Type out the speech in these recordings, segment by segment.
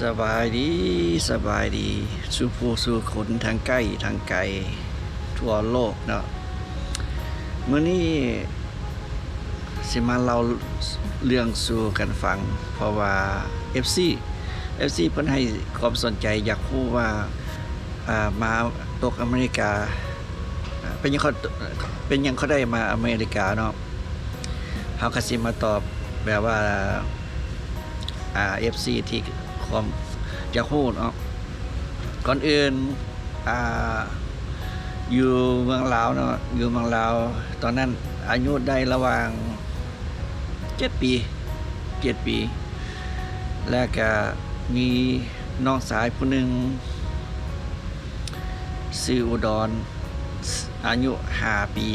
สบายดีสบายดี สู่ผู้สู่คนทางใกล้ทางไกลทั่วโลกเนาะเมื้อนี้สิมาเล่าเรื่องสู่กันฟัง เพราะว่า FC FC เพิ่นให้ความสนใจอยากรู้ว่าอ่ามาตกอเมริกา เป็นยังเขาเป็นยังเขาได้มาอเมริกาเนาะเฮาก็สิมาตอบแบบว่าอ่า FC ที่ มจะพูดเนาะก่อนอื่นอ่าอยู่เมืองลาวเนาะอยู่เมืองลาว ตอนนั้นอายุได้ระหว่างเจ็ดปีเจ็ดปี แล้วก็มีน้องสายผู้หนึ่งชื่ออุดรอายุห้าปี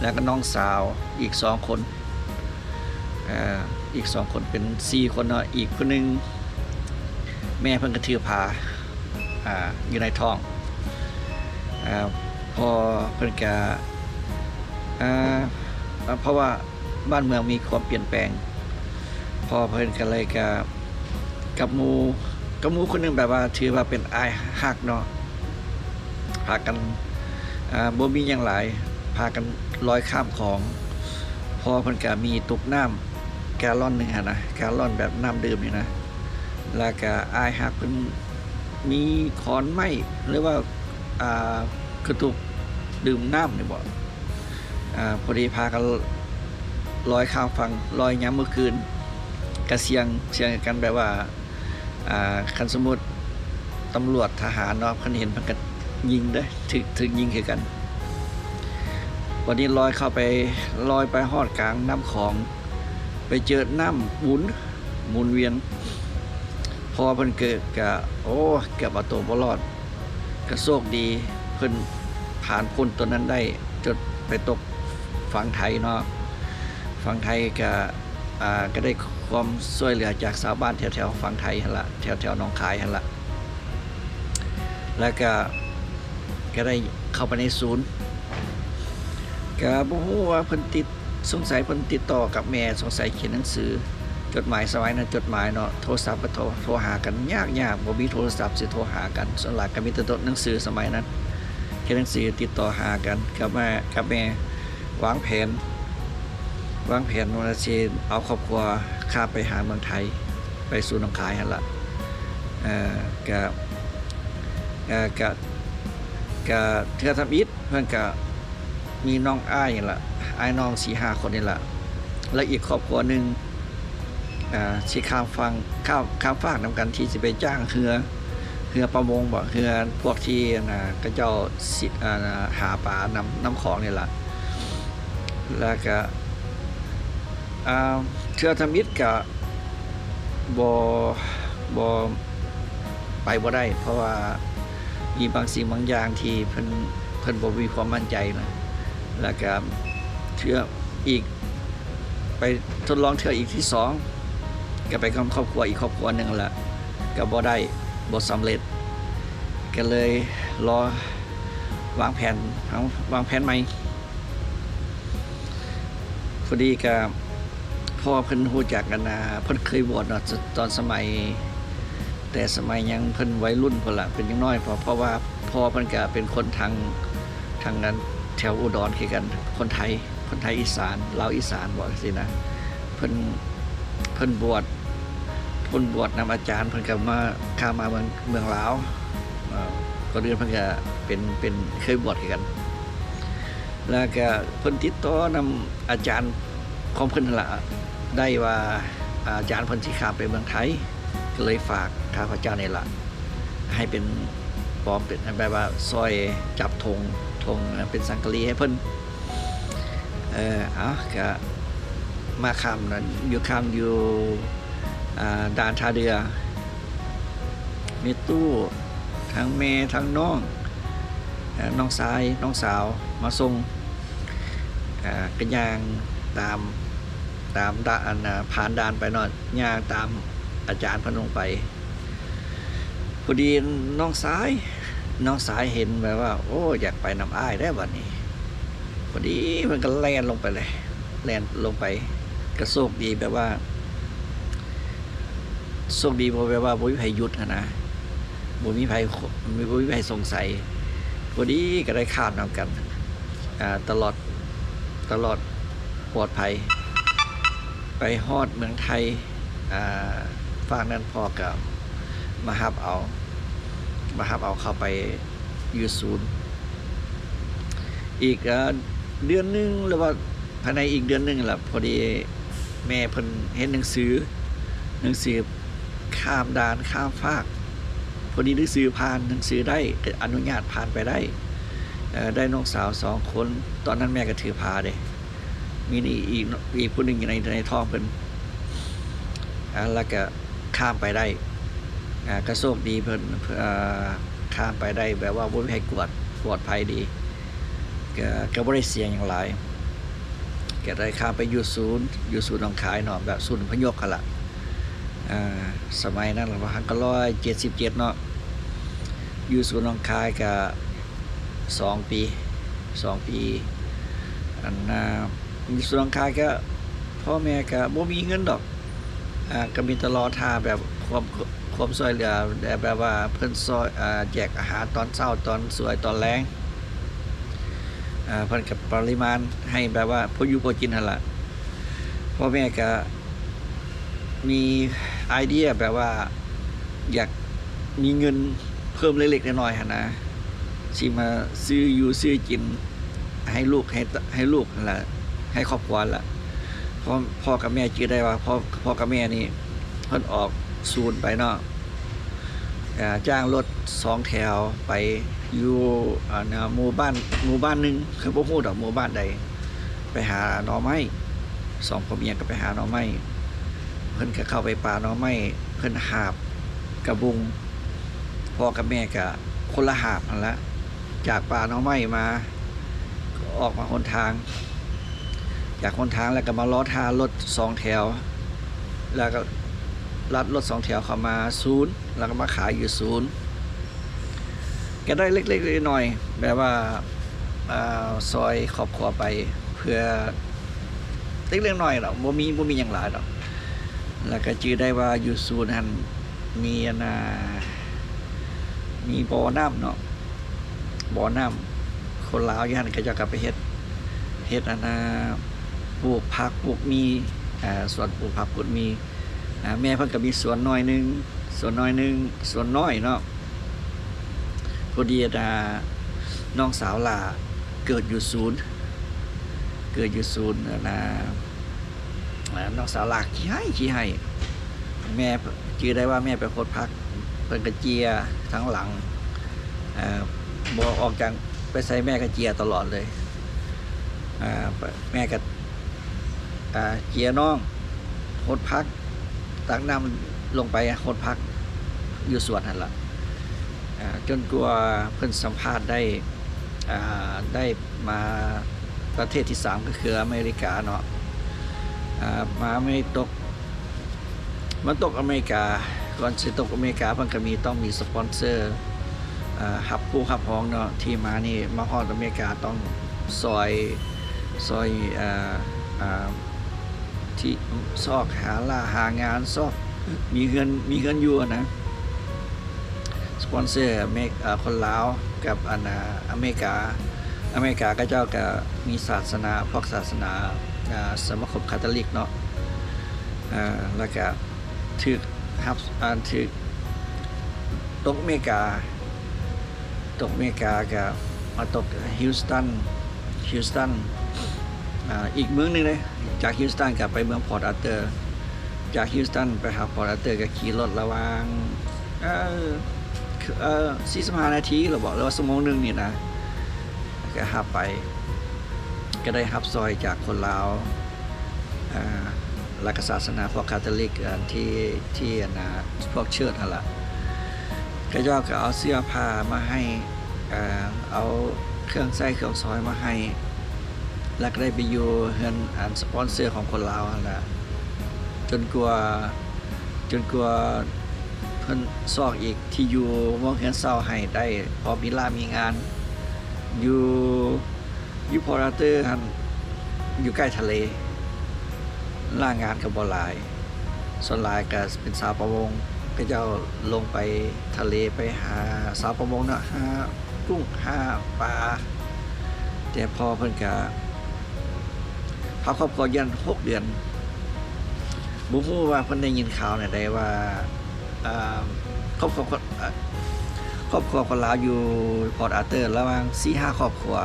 แล้วก็น้องสาวอีกสองคนอ่าอีกสองคนเป็นสี่คนเนาะอีกคนหนึ่ง แม่เพิ่งกระถือพาอ่าอยู่ในท้องอพอเพิ่นกะเพราะว่าบ้านเมืองมีความเปลี่ยนแปลง พอเพิ่นกันเลยกะกับมูกับมูคนหนึงแบบว่าถือว่าเป็นอายฮักเนาะพากันบ่มีหยังหลาย พากันลอยข้ามของ พอเพิ่นก็มีตุกน้ำแกลลอนหนึ่งนะแกลลอนแบบน้ำดื่มนี่นะ แล้วก็อายหักเพิ่นมีขอนไม้หรือว่าอ่ากระตุกดื่มน้ำนี่บ่อ่าพอดีพากันลอยข้ามฝั่งลอยยามมื้อคืนกระเสียงเสียงกันแบบว่าอ่าคันสมมุติตำรวจทหารเนาะเพิ่นเห็นพิ่นก็ยิงเด้ถึกถึกยิงคือกัน วันนี้ลอยเข้าไปลอยไปหอดกลางน้ำของ ไปเจอน้ำหมุนหมุนเวียน พอเพิ่นเกิดกะโอ้เกือบเอาตัวบ่รอดก็โชคดีเพิ่นผ่านพ้นตัวนั้นได้จดไปตกฝั่งไทยเนาะฝั่งไทยก็อ่าก็ได้ความช่วยเหลือจากชาวบ้านแถวๆฝั่งไทยหั่นละแถวๆหนองคายหั่นละแล้วก็ก็ได้เข้าไปในศูนย์ก็บ่ฮู้ว่าเพิ่นติดสงสัยเพิ่นติดต่อกับแม่สงสัยเขียนหนังสือ จดหมายสมัยนั้นจดหมายเนาะโทรศัพท์ก็โทรโทรหากันยากยากบ่มีโทรศัพท์สิโทรหากันส่วนหลักก็มีแต่ตัวหนังสือสมัยนั้นเขียนหนังสือติดต่อหากันกับแม่กับแม่วางแผน วางแผนว่าสิเอาครอบครัวข้าไปหาเมืองไทย ไปสู่หนองคายหั่นล่ะเอ่อก็เอ่อก็ก็เทือทำอิฐเพิ่อนก็มีน้องอ้ายนี่ละอ้ายน้องสี่ห้าคนนี่ล่ะและอีกครอบครัวหนึ่ง สิข้ามฟังข้ามข้ามฟากนำกันที่จะไปจ้างเรือเรือประมงบ่เรือพวกที่นะก็เจ้าสิหาปลานำน้ำของนี่แหละแล้วก็เทือทมิตรก็บ่บ่ไปบ่ได้ เพราะว่ามีบางสิ่งบางอย่างที่เพิ่นเพิ่นบ่มีความมั่นใจนะแล้วก็เทื่ออีกไปทดลองเทื่ออีกที่สอง ก็ไปกับครอบครัวอีกครอบครัวหนึ่งละก็บ่ได้บ่สำเร็จ ก็เลยรอวางแผนเอาวางแผนใหม่พอดีกับพ่อเพิ่นรู้จักกันนะเพิ่นเคยบวชเนาะตอนสมัย แต่สมัยยังเพิ่นวัยรุ่นพุ่นละเป็นยังน้อยเพราะเพราะว่าพ่อเพิ่นก็เป็นคนทางทางนั้นแถวอุดรคือกันคนไทยคนไทยอีสานลาวอีสานบอกสินะเพิ่น พิ่นบวชเพิ่นบวชนำอาจารย์เพิ่นก็มาข้ามาเมืองเมืองลาวเอ่อคนอื่นเพิ่นก็เป็นเป็นเคยบวชกัน แล้วก็เพิ่นติดต่อนำอาจารย์ของเพิ่นนั่นละได้ว่าอาจารย์เพิ่นสิข้ามไปเมืองไทย ก็เลยฝากข้าพเจ้านี่ละให้เป็นปลอมเป็นแบบว่าซอยจับธงธงเป็นสังกะรีให้เพิ่นเออเอาก็ มาคำนั้นอยู่คำอยู่ด่านทาเรือ มีตู้ทั้งแม่ทั้งน้องอน้องชายน้องสาวมาส่งกระยางตามตามด่านผ่านด่านไปนอนย่างตามอาจารย์พนลงไปพอดีน้องสาย น้องสายเห็นแบบว่า โอ้อยากไปน้ำอ้ายได้วันนี้พอดีมันก็แล่นลงไปเลย แล่นลงไป กระโชกดีแบบว่าโชคดีเพราะว่าบ่มีไผหยุดหั้นนะบ่มีไผบ่มีไผสงสัยพอดีก็ได้ข้ามนํกันตลอดตลอดปลอดภัย ไปฮอดเมืองไทยอ่าฝากนั้นพ่อกับมาฮับเอามาฮับเอาเข้าไปยูศูนย์อีกเดือนหนึงหรือว่าภายในอีกเดือนหนึงแหละพอดี แม่เพิ่นเห็นหนังสือ หนังสือข้ามด่านข้ามฟากพอดีหนังสือผ่านหนังสือได้อนุญาตผ่านไปได้ได้น้องสาวสองคน ตอนนั้นแม่ก็ถือพาเด้มีนี่อีกอีกผู้หนึ่งอยู่ในในท้องเพิ่นแล้วก็ข้ามไปได้อ่าก็โชคดีเพิ่นข้ามไปได้แบบว่าบ่มีใครกวดปลอดภัยดีก็ก็บ่ได้เสียงอย่างไร ก็ได้ข้ามไปอยู่ศูนย์อยู่ศูนย์หนองคายเนาะแบบศูนย์พยพกันละอ่าสมัยนั้นเราพันก็ร้อยเจ็ดสิบเจ็ดเนาะอยู่ศูนย์หนองคายก็สองปีสองปีอันน่ะอยู่ศูนย์หนองคายก็พ่อแม่ก็บ่มีเงินดอกอ่าก็มีตลอดทาแบบความความช่วยเหลือแบบว่าเพิ่นซอยอ่าแจกอาหารตอนเช้าตอนสวยตอนแลง เพิ่นกับปริมาณให้แบบว่าพออยู่พอกินหั่นละพ่อแม่ก็มีไอเดียแบบว่าอยากมีเงินเพิ่มเล็กๆน้อยๆหั่นนะสิมาซื้ออยู่ซื้อกินให้ลูกให้ให้ลูกนั่นละให้ครอบครัวละพ่อพ่อกับแม่จื้อได้ว่าพ่อพ่อกับแม่นี่เพิ่นออกศูนย์ไปเนาะ จ้างรถสองแถวไปอยู่หมู่บ้านหมู่บ้านหนึ่งคือบ่ฮู้ดอกหมู่บ้านใด ไปหาหน่อไม้สองพ่อเมียก็ไปหาหน่อไม้เพิ่นก็เข้าไปป่าหน่อไม้เพิ่นหาบกระบุงพ่อกับแม่ก็คนละหาบนั่นละจากป่าหน่อไม้มาออกมาหนทาง จากหนทางแล้วก็มาล้อทารถสองแถว แล้วก็ ลัดรถสองแถวเข้ามาศูนย์แล้วก็มาขายอยู่ศูนย์แกได้เล็กๆหน้อยๆแบบว่าอซอยครอบครัวไปเพื่อเล็กๆหน้อยหรอกบ่มีบ่มีหยังหลายดอกแล้วก็จื้อได้ว่าอยู่ศูนย์นั้นมีอันน่ะมีบ่อน้ำเนาะบ่อน้ำคนลาวอยู่หั่นก็จะกลับไปเฮ็ดเฮ็ดอันน่ะปลูกผักปลูกมีอ่าสวนปลูกผักปลูกมี แม่เพิ่นก็มีสวนน้อยหนึงสวนน้อยหนึงสวนน้อยเนาะพอดีนะน้องสาวลาเกิดอยู่ศูนย์ เกิดอยู่ศูนย์นะน้องสาวลาขี้ให้ขี้ให้แม่จื่อได้ว่าแม่ไปโคตรพักเป็นกระเจียทั้งหลังบอออกจากไปใส่แม่กระเจียตลอดเลยแม่ก็อ่าเจียน้องโคตรพัก ตักน้ำลงไปคตรพักอยู่สวนหันละจนกว่าเพิ่อนสัมภาษณ์ได้ได้มาประเทศที่สามก็คืออเมริกาเนาะมาไม่ตกมันตกอเมริกาก่อนสิตกอเมริกาเพิ่นก็มีต้องมีสปอนเซอร์หับผู้หับห้องเนาะที่มานี่มาฮอดอเมริกาต้องซอยซอยอ่า อ่าที่ซอกหาล่าหางานซอกมีเงินมีเงินอยู่นะสปอนเซอร์เมกเอ่อคนลาวกับอันน่ะอเมริกา อเมริกาก็เจ้าก็มีศาสนาพวกศาสนาสมาคมคาทอลิกเนาะอ่าแล้วก็ถึกฮับอ่าถึกตกอเมริกา ตกอเมริกาก็มาตกฮิวสตันฮิวสตัน อ่าอีกเมืองหนึ่งเลยจากฮิวสตันกลับไปเมืองพอร์ตอาร์เตอร์ จากฮิวสตันไปหาพอร์ตอาร์เตอร์ก็ขี่รถระวางเออเอ่อ45นาทีหรือบอกแล้วว่าชั่วโมงหนึ่งนี่นะก็หับไป ก็ได้หับซอยจากคนลาวอ่าหลักศาสนาพวกคาทอลิกที่ที่อันนะพวกเชิดนั่นแหละก็ย่อก็เอาเสื้อผ้ามาให้อ่าเอาเครื่องใส้เครื่องซอยมาให้ แล้วก็ได้ไปอยู่เฮือนอันสปอนเซอร์ของคนลาวนั่นแหละจนกว่าจนกว่าเพิ่นซอกอีกที่อยู่มองเห็นเศร้าให้ได้ พอมีลามีงาน อยู่อยู่พอราเตอร์หันอยู่ใกล้ทะเลล่างงานกับบ่หลายส่วนลายก็เป็นสาวประมงก็จะลงไปทะเลไปหาสาวประมงเนาะหากุ้งหาปลาแต่พอเพิ่นก็ พาครอบครัวยันหกเดือนบุฮู้ว่าเพิ่นได้ยินข่าวเนี่ยได้ว่าครอบครัวครอบครัวคนลาวอยู่พอร์ตอาร์เตอร์ระหว่างสี่ห้าครอบครัว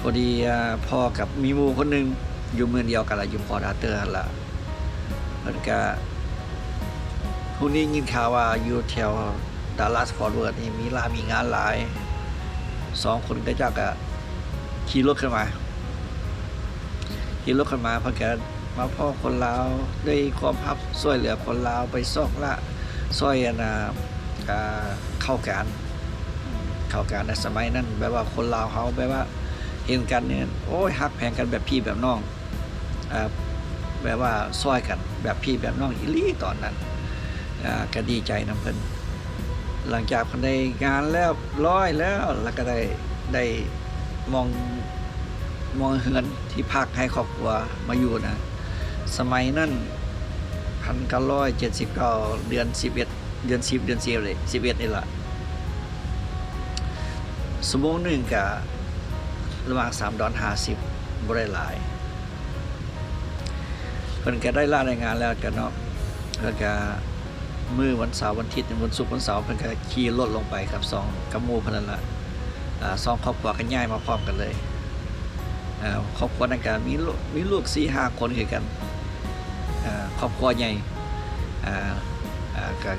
พอดีพ่อกับมีมูคนหนึ่งอยู่เมืองเดียวกันละอยู่พอร์ตอาร์เตอร์ละเพิ่นก็พวกนี้ยินข่าวว่าอยู่แถวดัลลัสฟอร์เวิร์ดนี่มีลามีงานหลายสองคนก็จักอะขี่รถขึ้นมา ขี่รถขึ้นมาเพิ่นก็มาพ่อคนลาวด้วยความพับช่วยเหลือคนลาวไปซอกละซอยอันะอ่าเข้าการเข้าการในสมัยนั้นแบบว่าคนลาวเขาแบบว่าเห็นกันเนี่ยโอ้ยฮักแพงกันแบบพี่แบบน้องอแบบว่าซอยกันแบบพี่แบบน้องอีหลี่ตอนนั้นก็ดีใจนํเพิ่นหลังจากเพิ่นได้งานแล้วร้อยแล้วแล้วก็ได้ได้มอง มองเฮือนที่พักให้ครอบครัวมาอยู่นะ สมัยนั้นพันเก้าร้อยเจ็ดสิบเก้าเดือนสิบเอ็ดเดือนสิบเดือนสิบเลยสิบเอ็ดนี่แหละสมองหนึ่งกับระหว่าง3ดอน50บ่ได้หลายเพิ่นก็ได้ล่ารายงานแล้วกันเนาะเพิ่นก็มื้อวันเสาร์วันอาทิตย์วันศุกร์วันเสาร์เพิ่นก็ขี่รถลงไปครับสองกับมูพนันละสองครอบครัวก็ย้ายมาพร้อมกันเลย ครอบครัวนั้นก็มีลูกมีลูก4 5คนคือกันครอบครัวใหญ่อ่าก็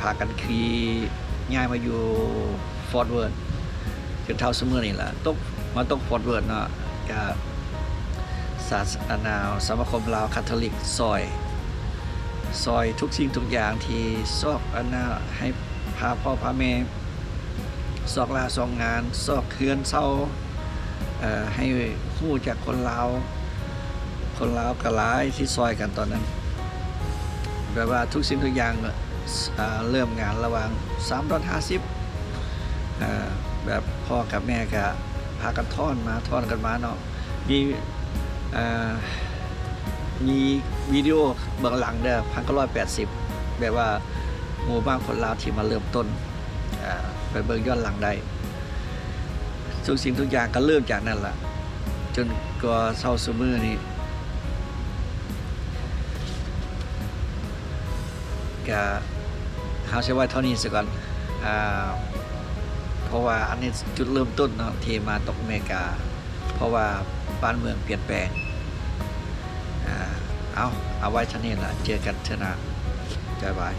พากันขี่ย้ายมาอยู่ฟอร์ดเวิร์ดจนเท่าเสมอนี่แหละตกมาตกฟอร์ดเวิร์ดเนาะกับศาสนาสมาคมลาวคาทอลิกซอย ซอยทุกสิ่งทุกอย่างที่ซอกอันนาให้พาพ่อพาแม่ซอกลาซองงาน ซอกเคือนเศร้า ให้หู้จากคนลาวคนลาวกระลายที่ซอยกันตอนนั้นแบบว่าทุกสิ่งทุกอย่างเริ่มงานระหว่าง3ดอล50อ่าแบบพ่อกับแม่ก็พากันท่อนมาท่อนกันมาเนาะมีมีวิดีโอเบื้องหลังเด้อพันเก้าร้อยแปดสิบแบบว่าหมู่บ้านคนลาวที่มาเริ่มต้นไปเบิ่งย้อนหลังได้ ทุกสิ่งทุกอย่างก็เริ่มจากนั่นละจนก็เศร้าสมือนี่ก็เขาใช้ว่าเท่านี้ซะก่อนอ่าเพราะว่าอันนี้จุดเริ่มต้นเนาะที่มาตกอเมริกา เพราะว่าบ้านเมืองเปลี่ยนแปลงอ่าเอาเอาไว้เท่านี้ละเจอกันเถอะนะบ๊ายบาย